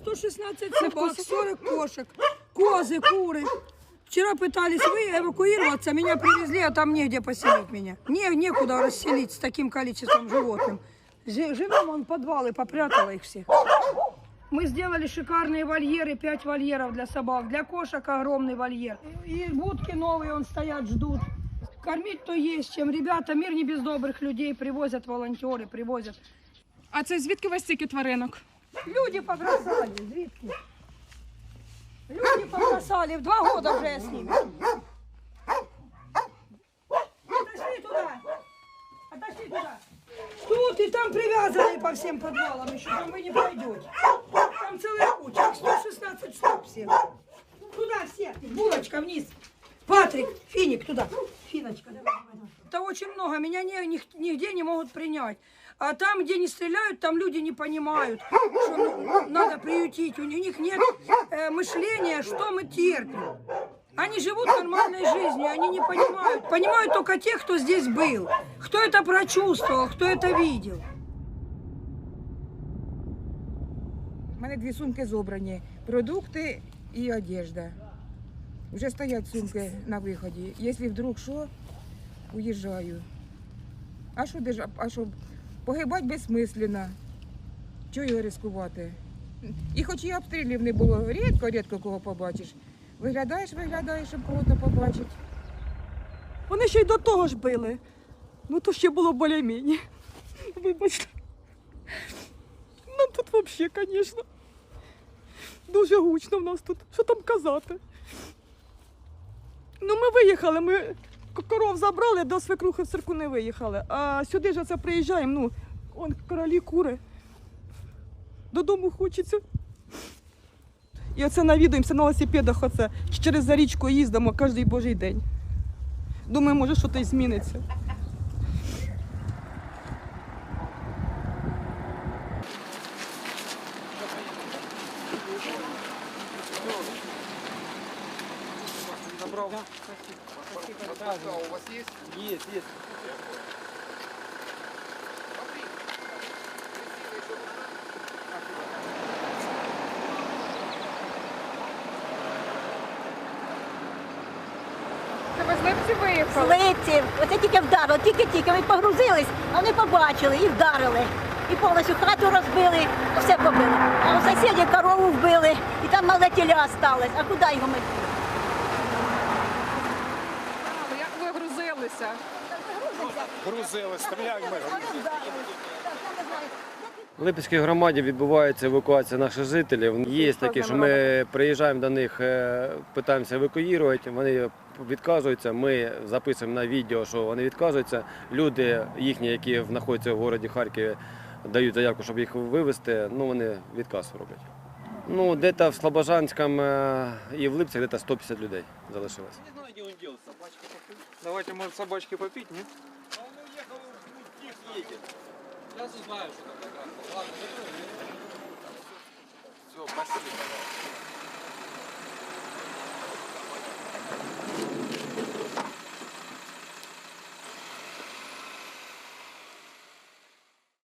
116 собак, 40 кошек, козы, куры. Вчера пытались вы эвакуироваться, меня привезли, а там негде поселить меня. Не, некуда расселить с таким количеством животных. Жи- Живем, он подвалы, попрятала их всех. Мы сделали шикарные вольеры, 5 вольеров для собак, для кошек огромный вольер. И будки новые, он стоят, ждут. Кормить то есть чем. Ребята, мир не без добрых людей, привозят волонтеры, привозят. А це звідки у вас стільки тваринок? Люди побросали, звідки? Люди побросали, в два года я з ними. Отошли туда. Отошли туда. Тут и там привязаны по всем подвалам еще, там вы не пройдете. Там целая куча, их 116 штук всех. Туда все, булочка вниз. Патрик, Финик, туда. Финочка, давай. Это очень много, меня не- нигде не могут принять. А там, где не стреляют, там люди не понимают, что ну, надо приютить. У них нет э, мышления, что мы терпим. Они живут нормальной жизнью, они не понимают. Понимают только те, кто здесь был, кто это прочувствовал, кто это видел. У мене дві сумки зобрані: продукти і одежда. Вже стоять сумки на виході. Якщо вдруг що, уїжджаю. А що держа? А що Погибати безсмисленно. Чого його ризикувати? І хоч і обстрілів не було, рідко, рідко кого побачиш. Виглядаєш, виглядаєш, щоб кого-то побачити. Вони ще й до того ж били. Ну то ще було более-мені. Вибачте. Ну тут взагалі, звісно. Дуже гучно в нас тут. Що там казати? Ну ми виїхали, ми коров забрали, до свекрухи в цирку не виїхали. А сюди ж це приїжджаємо, ну, он королі кури. Додому хочеться. І оце навідуємося на велосипедах, оце через за річку їздимо кожен божий день. Думаю, може, що то зміниться. Це ви з Липці виїхали? Липці, оце тільки вдарило, тільки-тільки ми погрузились, а вони побачили і вдарили. І повністю хату розбили, все побили. А у сусідів корову вбили, і там мале тіля осталось. А куди його ми? Грузилися? Грузили, стріляємо ми. В Липецькій громаді відбувається евакуація наших жителів. Є такі, що ми приїжджаємо до них, е, питаємося евакуювати, вони відказуються. Ми записуємо на відео, що вони відказуються. Люди їхні, які знаходяться в місті Харкові, дають заявку, щоб їх вивезти, ну вони відказ роблять. Ну, десь в Слобожанському е, і в Липцях десь 150 людей залишилось. Давайте, может, собачки попить, нет? Она ехала тех спасибо.